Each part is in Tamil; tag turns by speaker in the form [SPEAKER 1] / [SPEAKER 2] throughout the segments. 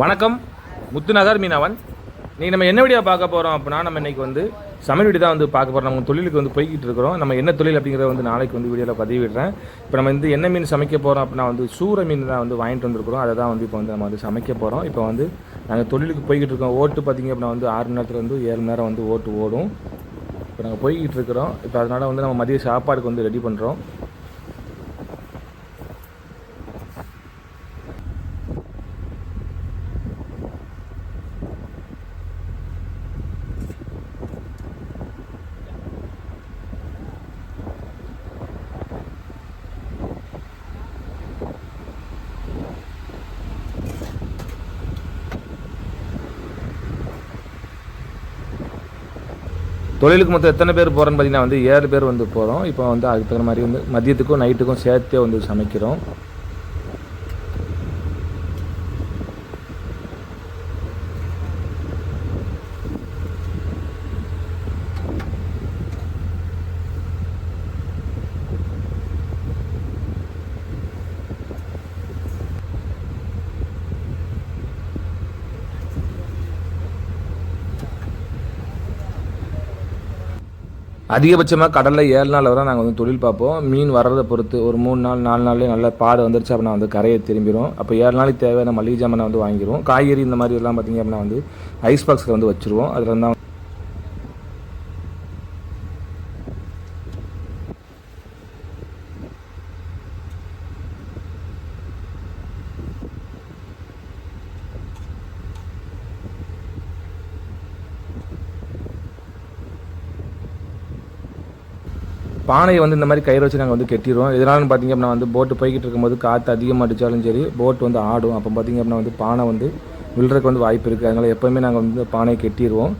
[SPEAKER 1] வணக்கம். முத்துநகர் மீனவன். நீங்கள் நம்ம என்ன வீடியோ பார்க்க போகிறோம் அப்படின்னா நம்ம இன்றைக்கி வந்து சமையல் வீடியோ தான் வந்து பார்க்க போகிறோம் நம்ம தொழிலுக்கு வந்து போய்கிட்டு இருக்கிறோம். நம்ம என்ன தொழில் அப்படிங்கிறத வந்து நாளைக்கு வந்து வீடியோவில் பதிவிடுறேன். இப்போ நம்ம வந்து என்ன மீன் சமைக்க போகிறோம் அப்படின்னா வந்து சூற மீன் தான் வந்து வாங்கிட்டு வந்திருக்கிறோம். அதை தான் வந்து இப்போ வந்து நம்ம வந்து சமைக்க போகிறோம் இப்போ வந்து நாங்கள் தொழிலுக்கு போய்கிட்டு இருக்கோம். ஓட்டு பார்த்திங்க அப்படின்னா வந்து ஆறு மணி நேரத்துலேருந்து ஏழு மணி நேரம் வந்து ஓட்டு ஓடும். இப்போ நாங்கள் போய்கிட்டு இருக்கிறோம். இப்போ அதனால் வந்து நம்ம மதிய சாப்பாடுக்கு வந்து ரெடி பண்ணுறோம் தொழிலுக்கு மொத்தம் எத்தனை பேர் போகிறோன்னு பார்த்தீங்கன்னா வந்து ஏழு பேர் வந்து போகிறோம் இப்போ வந்து அதுக்கு தகுந்த மாதிரி வந்து மதியத்துக்கும் நைட்டுக்கும் சேர்த்தே வந்து சமைக்கிறோம். அதிகபட்சமாக கடலில் ஏழு நாள் வரை நாங்கள் வந்து தொழில் பார்ப்போம். மீன் வர்றதை பொறுத்து ஒரு மூணு நாள் நாலு நாள்லேயே நல்ல பாடு வந்துருச்சு அப்படின்னா வந்து கரையை திரும்பிடும் அப்போ ஏழு நாளைக்கு தேவையான மளிகை ஜாமானை வந்து வாங்கிடுவோம் காய்கறி இந்த மாதிரி எல்லாம் பார்த்திங்க அப்படின்னா வந்து ஐஸ் பாக்ஸில் வந்து வச்சுருவோம். அதில் இருந்தால் பானையை வந்து இந்த மாதிரி கயிறு வச்சு நாங்கள் வந்து கெட்டிடுவோம் இதனால பார்த்தீங்க அப்படின்னா வந்து போட்டு போய்கிட்டு இருக்கும்போது காற்று அதிகமாக அடித்தாலும் சரி போட் வந்து ஆடும். அப்போ பார்த்தீங்க அப்படின்னா வந்து பானை வந்து விழுறதுக்கு வந்து வாய்ப்பு இருக்குது அதனால் எப்போவுமே நாங்கள் வந்து பானையை கெட்டிடுவோம்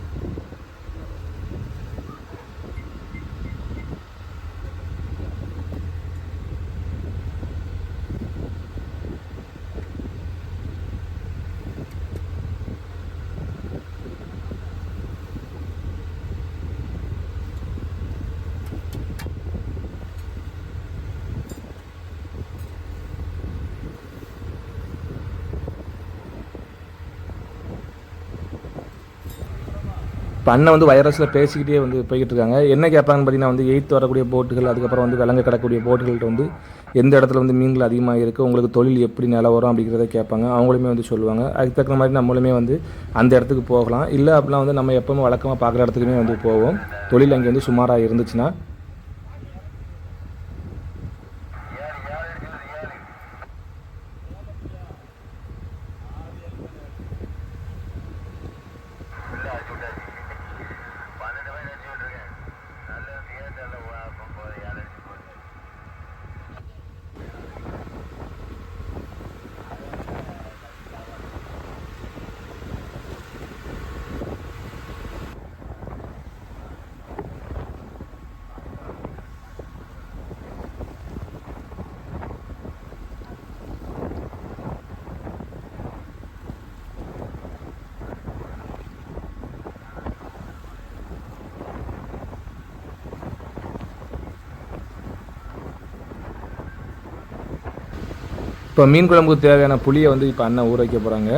[SPEAKER 1] இப்போ அண்ணன் வந்து வைரஸில் பேசிக்கிட்டே வந்து போய்கிட்டு இருக்காங்க என்ன கேட்பாங்கன்னு பார்த்தீங்கன்னா வந்து எயித்து வரக்கூடிய போட்டுகள் அதுக்கப்புறம் வந்து விலங்கு கிடக்கூடிய போட்டுகள்கிட்ட வந்து எந்த இடத்துல வந்து மீன்கள் அதிகமாக இருக்குது உங்களுக்கு தொழில் எப்படி நிலவரம் அப்படிங்கிறத கேட்பாங்க. அவங்களுமே வந்து சொல்லுவாங்க. அதுக்கு தகுந்த மாதிரி நம்மளுமே வந்து அந்த இடத்துக்கு போகலாம். இல்லை அப்படின்னா வந்து நம்ம எப்பவுமே வழக்கமாக பார்க்குற இடத்துக்குமே வந்து போவோம். தொழில் அங்கே வந்து சுமாராக இருந்துச்சுன்னா இப்போ மீன் குழம்புக்கு தேவையான புளியை வந்து இப்போ அண்ணன் ஊற வைக்க போகிறாங்க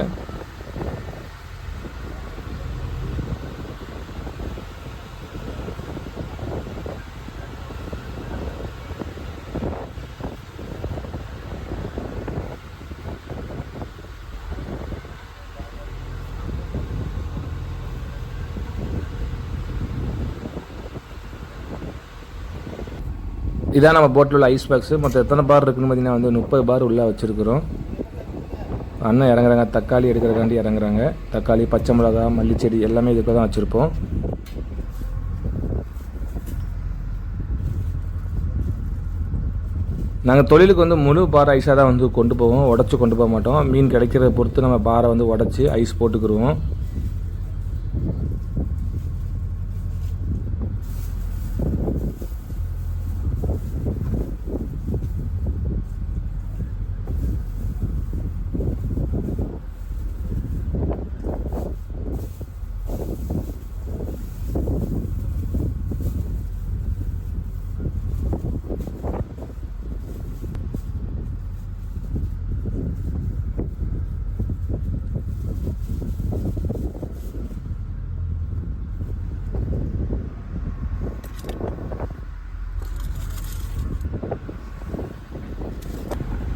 [SPEAKER 1] இதான் நம்ம போட்டில் உள்ள ஐஸ் பாக்ஸு மொத்தம் எத்தனை பார் இருக்குன்னு பார்த்தீங்கன்னா வந்து முப்பது பார் உள்ளே வச்சுருக்குறோம். அண்ணன் இறங்குறாங்க. தக்காளி எடுக்கிறக்காண்டி இறங்குறாங்க. தக்காளி பச்சை மிளகா மல்லிச்செடி எல்லாமே இதுக்கு தான் வச்சுருப்போம். நாங்கள் தொழிலுக்கு வந்து முழு பாறை ஐஸாக தான் வந்து கொண்டு போவோம். உடச்சி கொண்டு போக மாட்டோம். மீன் கிடைக்கிறத பொறுத்து நம்ம பாறை வந்து உடச்சி ஐஸ் போட்டுக்கிருவோம்.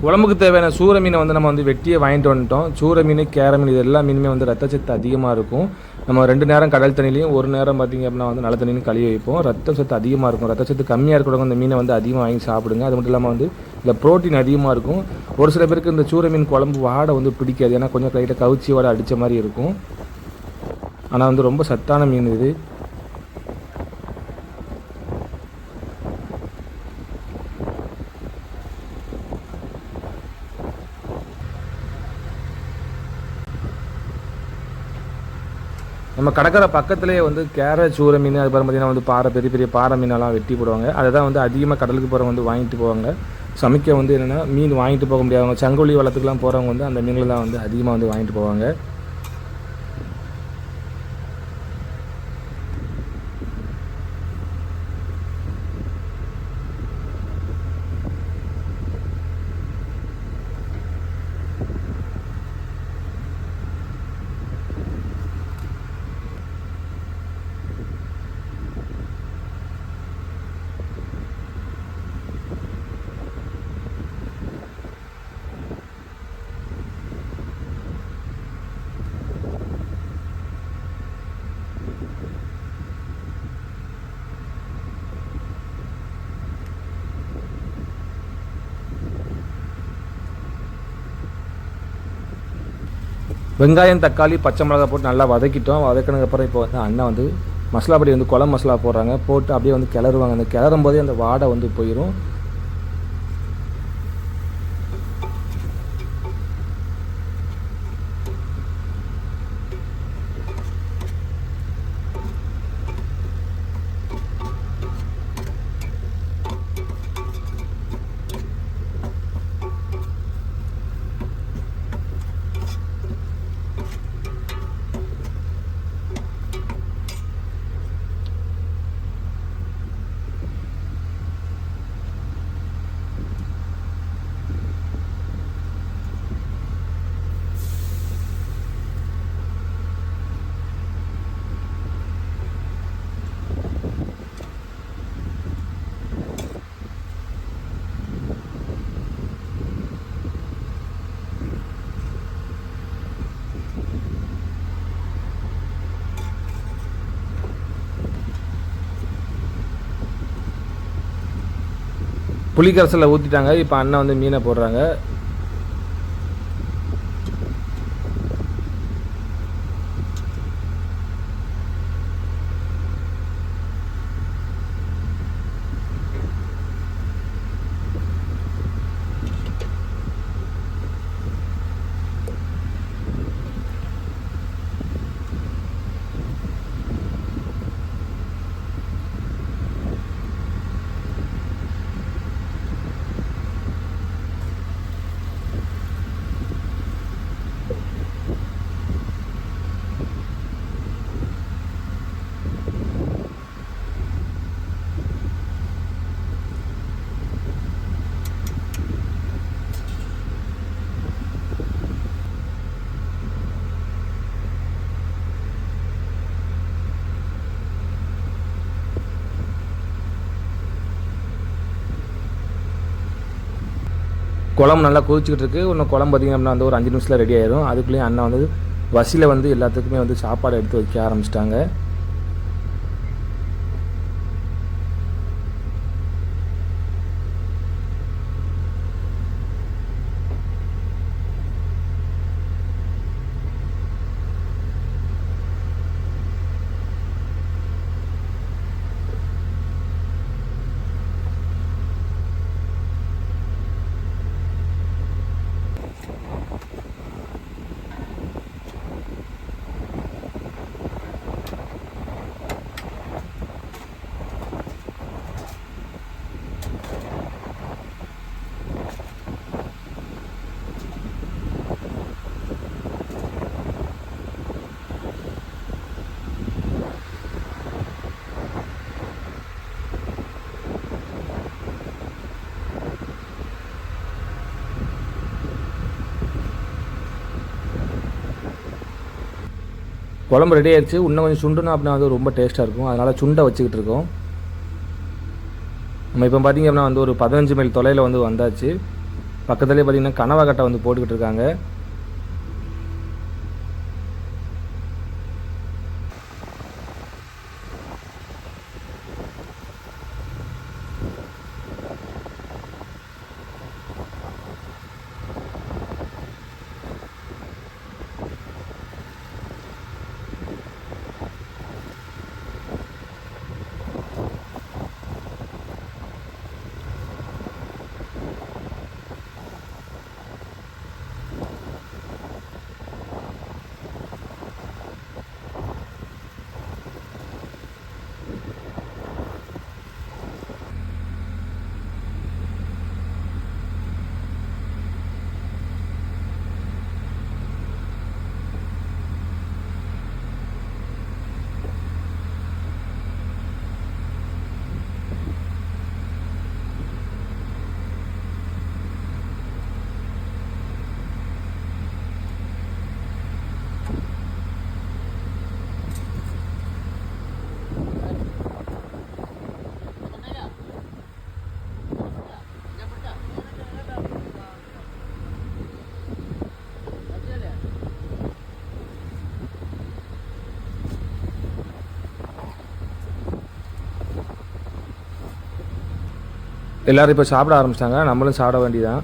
[SPEAKER 1] குழம்புக்கு தேவையான சூர மீனை வந்து நம்ம வந்து வெட்டியே வாங்கிட்டு வந்துட்டோம். சூர மீன் கேர மீன் இது எல்லா மீனுமே வந்து ரத்தச்சத்து அதிகமாக இருக்கும். நம்ம ரெண்டு நேரம் கடல் தண்ணிலையும் ஒரு நேரம் பார்த்திங்க அப்படின்னா வந்து நல்ல தண்ணியும் கழுவி வைப்போம். ரத்த சத்து அதிகமாக இருக்கும். ரத்த சத்து கம்மியாக இருக்கிறவங்க இந்த மீனை வந்து அதிகமாக வாங்கி சாப்பிடுங்க. அது மட்டும் இல்லாமல் வந்து இதில் ப்ரோட்டீன் அதிகமாக இருக்கும். ஒரு சில பேருக்கு இந்த சூர மீன் குழம்பு வாடை வந்து பிடிக்காது. ஏன்னா கொஞ்சம் லைட்டாக கவுச்சி வாடை அடித்த மாதிரி இருக்கும். ஆனால் வந்து ரொம்ப சத்தான மீன் இது. நம்ம கடற்கரை பக்கத்துலேயே வந்து கேர சூர மீன் அது பார்த்தீங்கன்னா வந்து பாறை பெரிய பெரிய பாறை மீனெல்லாம் வெட்டி போடுவாங்க. அதை தான் வந்து அதிகமாக கடலுக்கு போகிறவங்க வந்து வாங்கிட்டு போவாங்க. சமைக்க வந்து என்னென்னா மீன் வாங்கிட்டு போக முடியாதவங்க சங்கொலி வளத்துக்குலாம் போகிறவங்க வந்து அந்த மீன்களை தான் வந்து அதிகமாக வந்து வாங்கிட்டு போவாங்க. வெங்காயம் தக்காளி பச்சை மிளகாய் போட்டு நல்லா வதக்கிட்டோம். வதக்கினதுக்கப்புறம் இப்போ வந்து அண்ணன் வந்து மசாலா பொடி வந்து குழம்பு மசாலா போடுறாங்க. போட்டு அப்படியே வந்து கிளறுவாங்க. அந்த கிளறும் போதே அந்த வாடை வந்து போயிடும் புளிக்கரசலில் ஊற்றிட்டாங்க இப்போ அண்ணன் வந்து மீனை போடுறாங்க. குழம்பு நல்லா கொதிச்சுக்கிட்டு இருக்கு இன்னும் குழம்பு பார்த்திங்க அப்படின்னா வந்து ஒரு அஞ்சு நிமிஷத்தில் ரெடி ஆயிடும். அதுக்குள்ளேயும் அண்ணன் வந்து வசியில் வந்து எல்லாத்துக்குமே வந்து சாப்பாடு எடுத்து வைக்க ஆரம்பிச்சிட்டாங்க. குழம்பு ரெடி ஆயிடுச்சு. இன்னும் கொஞ்சம் சுண்டுனா அப்படின்னா வந்து ரொம்ப டேஸ்ட்டாக இருக்கும். அதனால் சுண்டை வச்சுக்கிட்டு இருக்கோம். நம்ம இப்போ பார்த்திங்க அப்படின்னா வந்து ஒரு பதினஞ்சு மைல் தொலைவில் வந்து வந்தாச்சு. பக்கத்துலேயே கனவா கனவாக்கட்டை வந்து போட்டுக்கிட்டு இருக்காங்க. எல்லாரும் இப்போ சாப்பிட ஆரம்பிச்சிட்டாங்க. நம்மளும் சாப்பிட வேண்டியதான்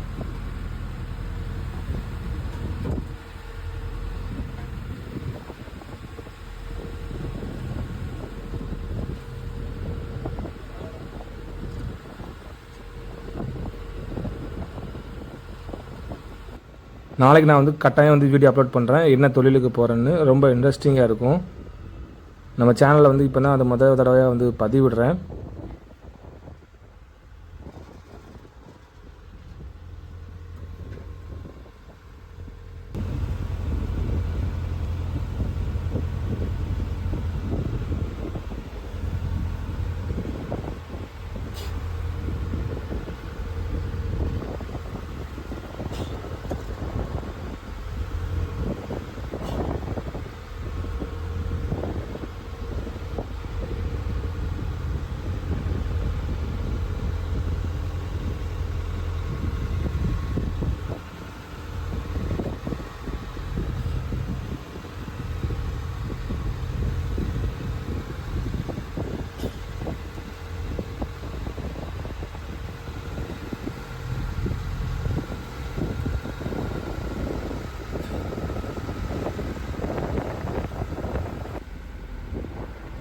[SPEAKER 1] நாளைக்கு நான் வந்து கட்டாயம் வந்து வீடியோ அப்லோட் பண்ணுறேன் என்ன தொழிலுக்கு போகிறேன்னு ரொம்ப இன்ட்ரெஸ்டிங்காக இருக்கும். நம்ம சேனலில் வந்து இப்போ தான் அதை முதல் தடவையாக வந்து பதிவிடுறேன்.